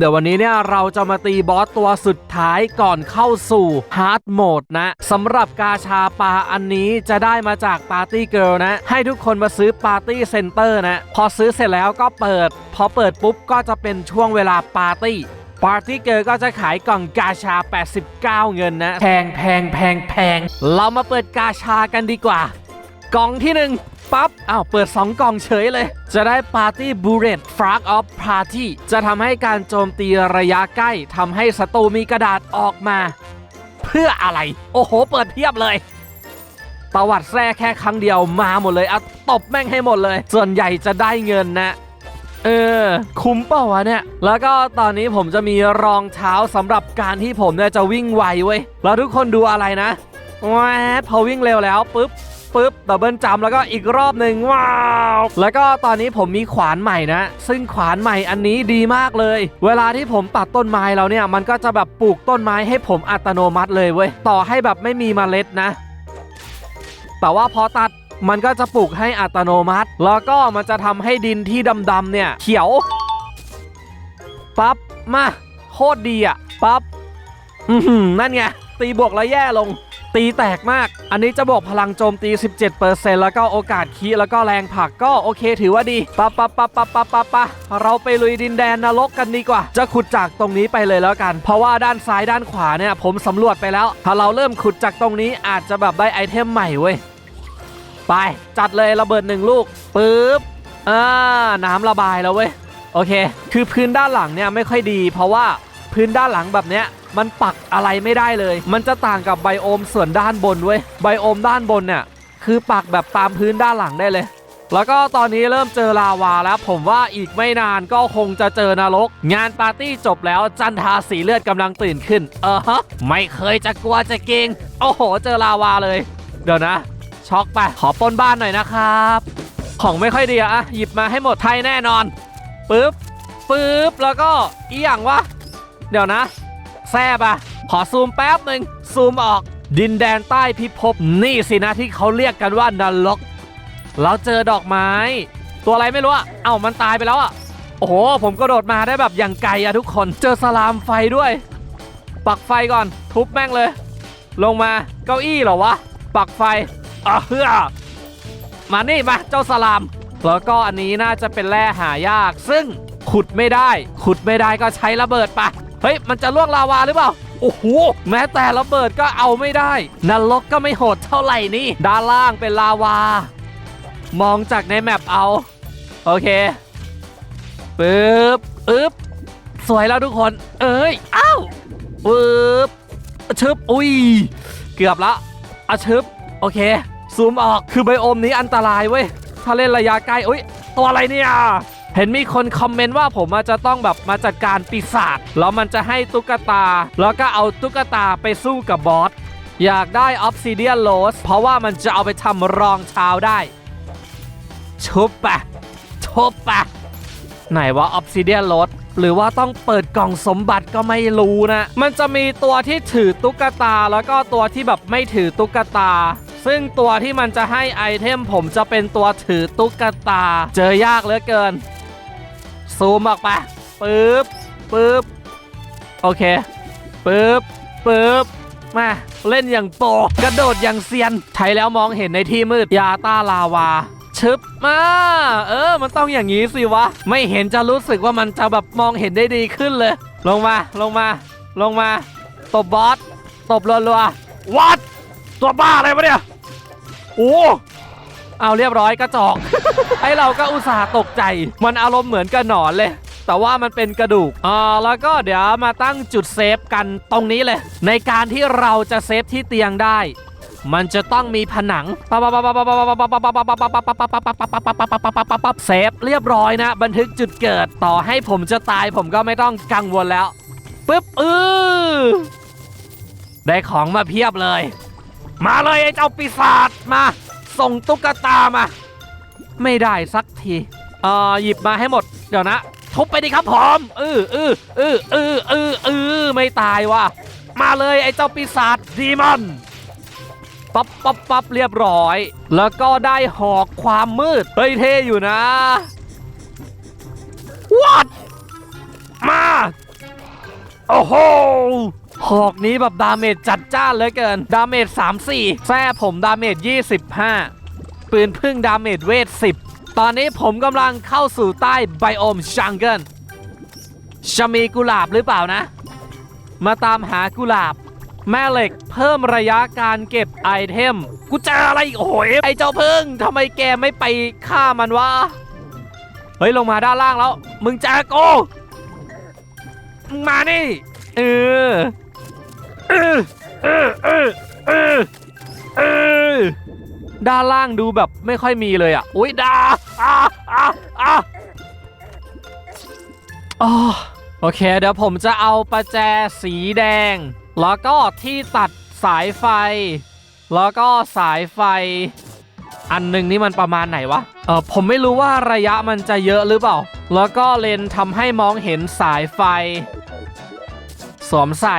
เดี๋ยววันนี้เนี่ยเราจะมาตีบอสตัวสุดท้ายก่อนเข้าสู่ฮาร์ดโหมดนะสำหรับกาชาปลาอันนี้จะได้มาจากปาร์ตี้เกิร์ลนะ ให้ทุกคนมาซื้อปาร์ตี้เซ็นเตอร์นะ พอซื้อเสร็จแล้วก็เปิด พอเปิดปุ๊บก็จะเป็นช่วงเวลาปาร์ตี้ปาร์ตี้เกิร์ลก็จะขายกล่องกาชา 89 เงินนะ แพงแพงแพงแพงเรามาเปิดกาชากันดีกว่า กล่องที่หนึ่งปั๊บอ้าว เปิด 2 กล่องเฉยเลย จะได้ปาร์ตี้บูเรตฟรักออฟพาร์ตี้จะทำให้การโจมตีระยะใกล้ทำให้ศัตรูมีกระดาษออกมา เพื่ออะไร โอ้โห เปิดเพียบเลยประวัติแทรกแค่ครั้งเดียวมาหมดเลยอะตบแม่งให้หมดเลย ส่วนใหญ่จะได้เงินนะเออ คุ้มเปล่าวะเนี่ย แล้วก็ตอนนี้ผมจะมีรองเท้าสำหรับการที่ผมเนี่ยจะวิ่งไวเว้ย แล้วทุกคนดูอะไรนะแวบพอวิ่งเร็วแล้วปุ๊บ ปุ๊บดับเบิลจัมแล้วก็อีกรอบหนึ่งว้าว แล้วก็ตอนนี้ผมมีขวานใหม่นะ ซึ่งขวานใหม่อันนี้ดีมากเลย เวลาที่ผมตัดต้นไม้แล้วเนี่ย มันก็จะแบบปลูกต้นไม้ให้ผมอัตโนมัติเลยเว้ย ต่อให้แบบไม่มีเมล็ดนะ แต่ว่าพอตัดมันก็จะปลูกให้อัตโนมัติ แล้วก็มันจะทำให้ดินที่ดำๆเนี่ย เขียว ปั๊บ มา โคตรดีอะปั๊บ อือหือนั่นไง ตีบวกแล้วแย่ลง ตีแตกมาก อันนี้จะบอกพลังโจมตี 17%แล้วก็โอกาสคีแล้วก็แรงผลักก็โอเคถือว่าดีปะปะปะปะปะปะปะเราไปลุยดินแดนนรกกันดีกว่า จะขุดจากตรงนี้ไปเลยแล้วกัน เพราะว่าด้านซ้ายด้านขวาเนี่ยผมสำรวจไปแล้ว ถ้าเราเริ่มขุดจากตรงนี้อาจจะแบบได้ไอเทมใหม่เว้ย ไป จัดเลยระเบิดหนึ่งลูกปึ๊บอ่าน้ำระบายแล้วเว้ย โอเค คือพื้นด้านหลังเนี่ยไม่ค่อยดี เพราะว่าพื้นด้านหลังแบบเนี้ย มันปักอะไรไม่ได้เลย มันจะต่างกับไบโอมส่วนด้านบนเว้ยไบโอมด้านบนเนี่ยคือปักแบบตามพื้นด้านหลังได้เลย แล้วก็ตอนนี้เริ่มเจอลาวาแล้ว ผมว่าอีกไม่นานก็คงจะเจอนรก งานปาร์ตี้จบแล้วจันทาสีเลือดกำลังตื่นขึ้น เออฮะไม่เคยจะกลัวจะเกงโอ้โห เจอลาวาเลย เดี๋ยวนะ ช็อกไปขอป้นบ้านหน่อยนะครับ ของไม่ค่อยดีอะหยิบมาให้หมดไทยแน่นอนปึ๊บปึ๊บแล้วก็อีหยังวะเดี๋ยวนะ แซบอะขอซูมแป๊บหนึ่งซูมออก ดินแดนใต้พิภพนี่สินะที่เขาเรียกกันว่านรกเราเจอดอกไม้ ตัวอะไรไม่รู้อะเอ้ามันตายไปแล้วอะโอ้โห ผมกระโดดมาได้แบบอย่างไกลอะทุกคนเจอสลามไฟด้วย ปักไฟก่อน ทุบแม่งเลย ลงมาเก้าอี้เหรอวะ ปักไฟอะเฮือมานี่มาเจ้าสลาม แล้วก็อันนี้น่าจะเป็นแร่หายาก ซึ่งขุดไม่ได้ ขุดไม่ได้ก็ใช้ระเบิดปะ เฮ้ย มันจะล่วงลาวาหรือเปล่า โอ้โห แม้แต่ระเบิดก็เอาไม่ได้ นรกก็ไม่โหดเท่าไหร่นี่ ด้านล่างเป็นลาวา มองจากในแมปเอา โอเค ปึ๊บอึ๊บ สวยแล้วทุกคน เอ้ย อ้าวปึ๊บชึบ อุ้ย เกือบละอะชึบ โอเค ซูมออก คือไบโอมนี้อันตรายเว้ย ถ้าเล่นระยะใกล้อุ้ย ตัวอะไรเนี่ย เห็นมีคนคอมเมนต์ว่าผมอาจจะต้องแบบมาจัดการปีศาจแล้วมันจะให้ตุ๊กตา แล้วก็เอาตุ๊กตาไปสู้กับบอสอยากได้ออ s ซิเดียนโ s สเพราะว่ามันจะเอาไปทำรองเท้าได้ ชุบปะชุบปะไหนว่าออ s ซิเดียนโ s สหรือว่าต้องเปิดกล่องสมบัติก็ไม่รู้นะ มันจะมีตัวที่ถือตุ๊กตาแล้วก็ตัวที่แบบไม่ถือตุ๊กตา ซึ่งตัวที่มันจะให้ไอเทมผมจะเป็นตัวถือตุ๊กตา เจอยากเหลือเกิน ซูมออกไปปึ๊บปึ๊บโอเคปึ๊บปึ๊บมาเล่นอย่างโปรกระโดดอย่างเซียน ใช้แล้วมองเห็นในที่มืดยาต้าลาวาชึบมาเออ มันต้องอย่างนี้สิวะ ไม่เห็นจะรู้สึกว่ามันจะแบบมองเห็นได้ดีขึ้นเลย ลงมาลงมา ลงมา ตบบอสตบรัวๆวัดตัวบ้าอะไรวะเนี่ย โอ้ เอาเรียบร้อยกระจอก ไอเราก็อุตส่าห์ตกใจ มันอารมณ์เหมือนกับหนอนเลย แต่ว่ามันเป็นกระดูกอ่าแล้วก็เดี๋ยวมาตั้งจุดเซฟกันตรงนี้เลย ในการที่เราจะเซฟที่เตียงได้ มันจะต้องมีผนังเซฟเรียบร้อยนะ บันทึกจุดเกิดต่อให้ผมจะตายผมก็ไม่ต้องกังวลแล้วปึ๊บเออได้ของมาเพียบเลย มาเลยไอ้เจ้าปีศาจมา ส่งตุ๊กตามา ไม่ได้สักทีเอ่อหยิบมาให้หมด เดี๋ยวนะทุบไปดิครับผมเออเออเออเออเออเออไม่ตายว่ะมาเลยไอ้เจ้าปีศาจดีมอนปั๊บปั๊บปั๊บเรียบร้อย แล้วก็ได้หอกความมืดเฮ้ยเท่อยู่นะวัดมา โอ้โห หอกนี้แบบดาเมจจัดจ้านเลือเกิน ดาเมจ3 4แซ่ผมดาเมจ25 ปืนพึ่งดาเมจเวท 10 ตอนนี้ผมกำลังเข้าสู่ใต้ไบโอมชังเกิลจะมีกุหลาบหรือเปล่านะ มาตามหากุหลาบ แม่เหล็กเพิ่มระยะการเก็บไอเทม กูเจออะไรอีกโอ้โหไอเจ้าพึ่งทำไมแกไม่ไปฆ่ามันวะ เฮ้ย ลงมาด้านล่างแล้ว มึงเจอกูมึงมานี่ เออ ด้านล่างดูแบบไม่ค่อยมีเลยอะอุ้ยดาอะอะอะอ๋อโอเค เดี๋ยวผมจะเอาประแจสีแดง แล้วก็ที่ตัดสายไฟ แล้วก็สายไฟ อันหนึ่งนี่มันประมาณไหนวะ เออผมไม่รู้ว่าระยะมันจะเยอะหรือเปล่า แล้วก็เลนทำให้มองเห็นสายไฟ สวมใส่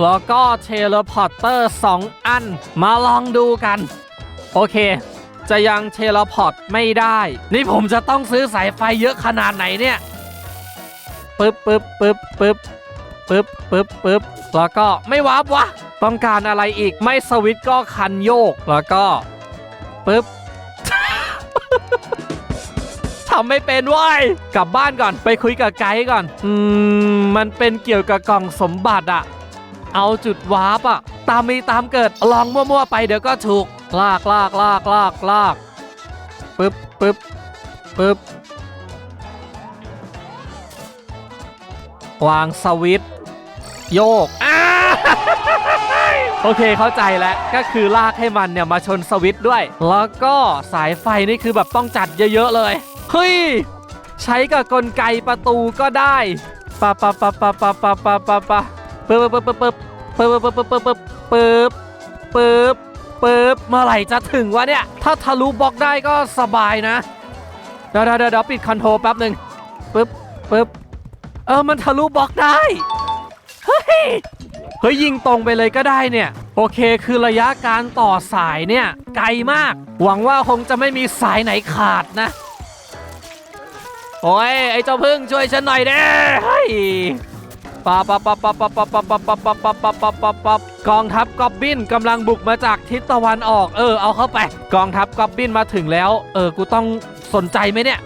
แล้วก็เทเลพอร์เตอร์2อัน มาลองดูกัน โอเค จะยังเทเลพอร์ตไม่ได้ นี่ผมจะต้องซื้อสายไฟเยอะขนาดไหนเนี่ยปึ๊บปึ๊บปึ๊บปึ๊บปึ๊บปึ๊บปึ๊บแล้วก็ไม่วาร์ปวะ ต้องการอะไรอีกไม่สวิตก็คันโยกแล้วก็ปึ๊บทำไม่เป็นว้ยกลับบ้านก่อนไปคุยกับไกด์ก่อน อืม มันเป็นเกี่ยวกับกล่องสมบัติอะ เอาจุดวาร์ปอะตามมีตามเกิดลองมั่วๆไปเดี๋ยวก็ถูกลากลากลากลากลากปึ๊บปึ๊บปึ๊บวางสวิตโยกอ่าโอเคเข้าใจแล้วก็คือลากให้มันเนี่ยมาชนสวิตด้วย แล้วก็สายไฟนี่คือแบบต้องจัดเยอะๆเลยเฮ้ยใช้กับกลไกประตูก็ได้ปะปะปะปะปะปะปะปะ ปะปึ๊บปึ๊บปึ๊บปึ๊บปึ๊บปึ๊บปึ๊บปึ๊บปึ๊บปึ๊บปึ๊บเมื่อไหร่จะถึงวะเนี่ย ถ้าทะลุบล็อกได้ก็สบายนะ เดี๋ยวเดี๋ยวเดี๋ยวปิดคอนโทรลแป๊บหนึ่งปึ๊บปึ๊บเออมันทะลุบล็อกได้ เฮ้ย เฮ้ยยิงตรงไปเลยก็ได้เนี่ย โอเคคือระยะการต่อสายเนี่ย ไกลมาก หวังว่าคงจะไม่มีสายไหนขาดนะ โอ้ย ไอ้เจ้าพึ่งช่วยฉันหน่อยเด้เฮ้ย ปับปับปับปับปับปับปับปับปับปับปับปับปับปับปับกองทัพกอบบินกำลังบุกมาจากทิศตะวันออก เออเอาเข้าไป กองทัพกอบบินมาถึงแล้ว เออกูต้องสนใจไหมเนี่ย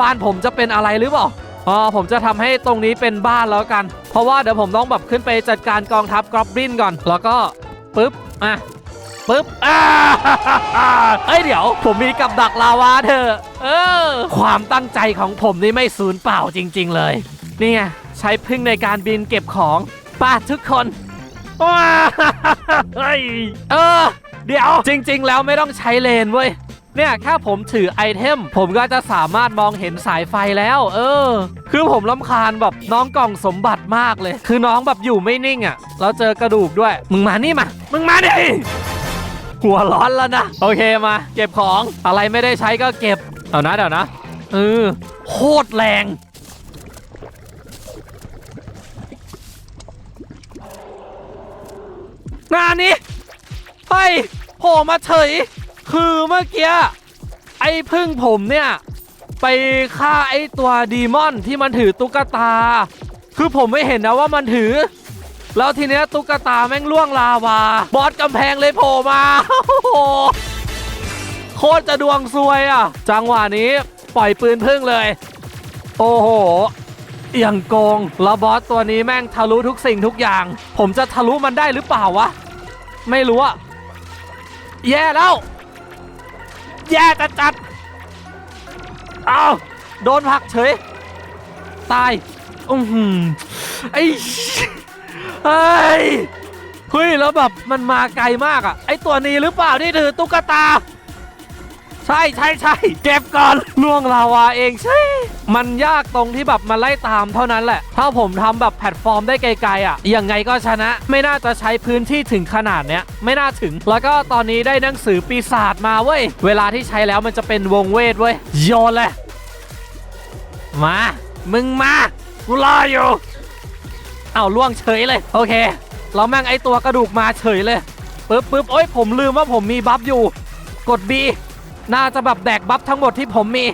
บ้านผมจะเป็นอะไรหรือเปล่าอ๋อผมจะทำให้ตรงนี้เป็นบ้านแล้วกัน เพราะว่าเดี๋ยวผมต้องแบบขึ้นไปจัดการกองทัพกรอบบินก่อน แล้วก็ปึ๊บอะปึ๊บอ่าเอ้ยเดี๋ยว ผมมีกับดักลาวาเธอ เออ ความตั้งใจของผมนี่ไม่สูญเปล่าจริง ๆ เลย นี่ไง ใช้พึ่งในการบินเก็บของป้าทุกคนว้าเฮ้ยเออ เดี๋ยวจริง ๆ แล้วไม่ต้องใช้เลนเว้ย เนี่ยแค่ผมถือไอเทม ผมก็จะสามารถมองเห็นสายไฟแล้ว เออ คือผมลำคาญแบบน้องกล่องสมบัติมากเลย คือน้องแบบอยู่ไม่นิ่งอะ่ะแล้วเจอกระดูกด้วย มึงมานี่มา มึงมาดิหัวร้อนแล้วนะ โอเคมา เก็บของอะไรไม่ได้ใช้ก็เก็บ เอานะเดี๋ยวนะเออโคตรแรง งานนี้เฮ้ยโผล่มาเฉย คือเมื่อกี้ไอ้พึ่งผมเนี่ย ไปฆ่าไอ้ตัวดีมอนที่มันถือตุ๊กตา คือผมไม่เห็นนะว่ามันถือ แล้วทีเนี้ยตุ๊กตาแม่งล่วงลาวา บอสกำแพงเลยโผล่มาโอ้โหโคตรจะดวงซวยอะ จังหวะนี้ปล่อยปืนพึ่งเลย โอ้โห เอียงโกงแล้วบอสตัวนี้แม่งทะลุทุกสิ่งทุกอย่าง ผมจะทะลุมันได้หรือเปล่าวะ ไม่รู้อะแย่แล้ว แย่จัดจัดเอาโดนผักเฉย ตายอือหือไอ้เฮ้ยเฮ้ยแล้วแบบมันมาไกลมากอะไอตัวนี้หรือเปล่าที่ถือตุ๊กตา ใช่ใช่ใช่เก็บก่อนล่วงลาวาเองใช่ มันยากตรงที่แบบมันไล่ตามเท่านั้นแหละ ถ้าผมทำแบบแพลตฟอร์มได้ไกลๆอะยังไงก็ชนะ ไม่น่าจะใช้พื้นที่ถึงขนาดเนี้ย ไม่น่าถึง แล้วก็ตอนนี้ได้หนังสือปีศาจมาเว้ย เวลาที่ใช้แล้วมันจะเป็นวงเวทเว้ย โยนเลย มา มึงมา กูรออยู่ เอาล่วงเฉยเลย โอเค เราแม่งไอตัวกระดูกมาเฉยเลยปึ๊บปึ๊บโอ้ยผมลืมว่าผมมีบัฟอยู่ กด B น่าจะแบบแดกบัฟทั้งหมดที่ผมมี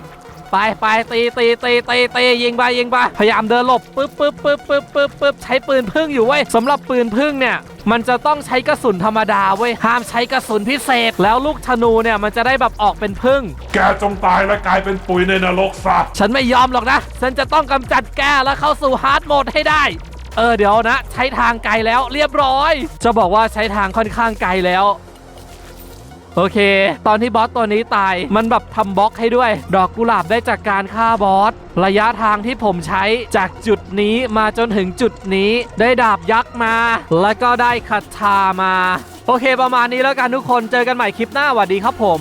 ไปไปตีตีตีตีตียิงไปยิงไปพยายามเดินหลบปึ๊บปึ๊บปึ๊บปึ๊บปึ๊บปึ๊บใช้ปืนพึ่งอยู่เว้ยสำหรับปืนพึ่งเนี่ยมันจะต้องใช้กระสุนธรรมดาเว้ยห้ามใช้กระสุนพิเศษ แล้วลูกธนูเนี่ยมันจะได้แบบออกเป็นพึ่ง แกจงตายและกลายเป็นปุ๋ยในนรกซะฉันไม่ยอมหรอกนะ ฉันจะต้องกำจัดแกแล้วเข้าสู่ฮาร์ดโหมดให้ได้เออเดี๋ยวนะ ใช้ทางไกลแล้วเรียบร้อย จะบอกว่าใช้ทางค่อนข้างไกลแล้ว โอเค ตอนที่บอสตัวนี้ตายมันแบบทำบล็อกให้ด้วย ดอกกุหลาบได้จากการฆ่าบอสระยะทางที่ผมใช้จากจุดนี้มาจนถึงจุดนี้ ได้ดาบยักษ์มา แล้วก็ได้คาถามา โอเคประมาณนี้แล้วกันทุกคนเจอกันใหม่คลิปหน้าสวัสดีครับผม